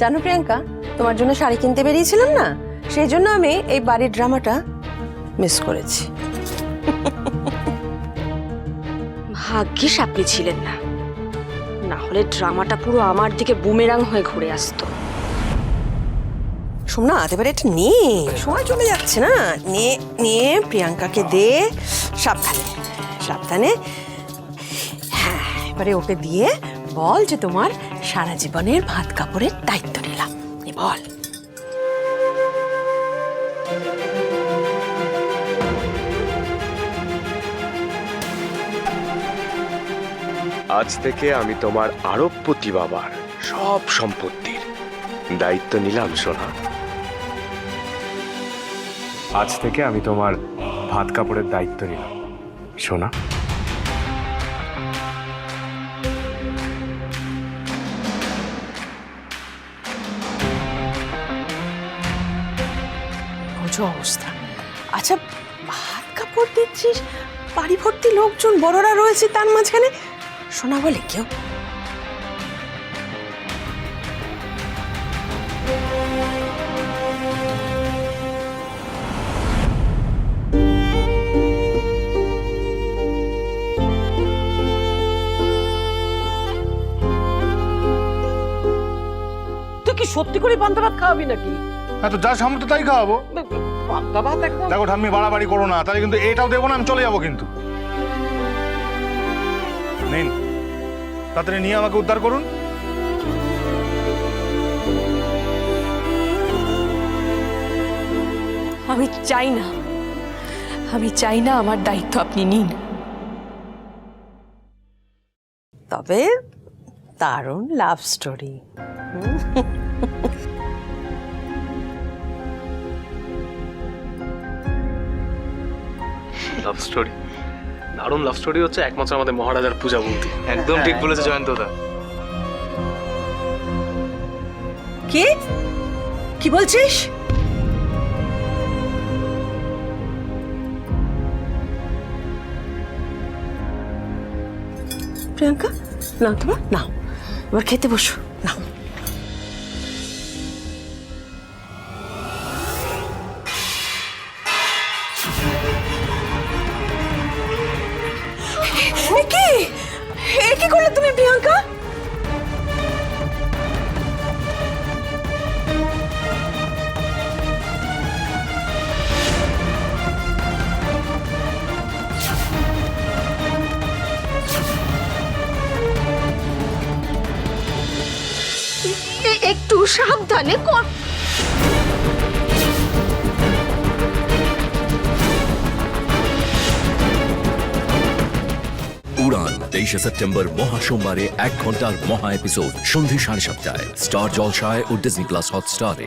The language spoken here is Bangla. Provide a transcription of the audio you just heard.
জানো প্রিয়াঙ্কা তোমার জন্য শাড়ি কিনতে বেরিয়েছিলাম না? সেই জন্য আমি এই বাড়ির ড্রামাটা মিস করেছি। ভাগ্যিস আপনি ছিলেন না। না হলে ড্রামাটা পুরো আমার দিকে বুমেরাং হয়ে ঘুরে আসতো। শোনা এবারে এটা নে সময় চলে যাচ্ছে না। নে নিয়ে প্রিয়াঙ্কাকে দে সাবধানে সাবধানে। হ্যাঁ এবারে ওকে দিয়ে বল যে তোমার সারা জীবনের ভাত কাপড়ের দায়িত্ব নিলাম। বল। আজ থেকে আমি তোমার আরবপতি বাবার সব সম্পত্তির দায়িত্ব নিলাম, সোনা। আজ থেকে আমি তোমার ভাত কাপড়ের দায়িত্ব নিলাম, সোনা। অবস্থা। আচ্ছা হাত কাপড় দিচ্ছিস? বাড়ি ভর্তি লোকজন, বড়রা রয়েছে তার মাঝখানে? শোনা বলে কেউ? কি সত্যি করে ভাত খাওয়াবি নাকি? হ্যাঁ তো যা তো তাই খাওয়াবো। পান্তা ভাত একদম দেখো। ঠাম্মি বাড়াবাড়ি করো না তাহলে কিন্তু এটাও দেবো না আমি চলে যাব কিন্তু। নিন তাড়াতাড়ি নিয়ে আমাকে উদ্ধার করুন। আমি চাই না আমি চাই না আমার দায়িত্ব আপনি নিন। তবে দারুণ লাভ স্টোরি লাভ স্টোরি দারুণ লাভ স্টোরি হচ্ছে একমাত্র আমাদের মহারাজার পূজা বলতে একদম ঠিক বলেছে জয়ন্তদা কি? কি বলছিস? প্রিয়াঙ্কা নাও তোমার নাও। এবার খেতে বসো নাও। কি? এ কি করলে তুমি প্রিয়াঙ্কা? একটু সাবধানে কর তেইশে সেপ্টেম্বর মহা সোমবারে এক ঘণ্টার মহা এপিসোড সন্ধে সাড়ে সাতটায়। স্টার জলসায় ও ডিজনি প্লাস হটস্টারে।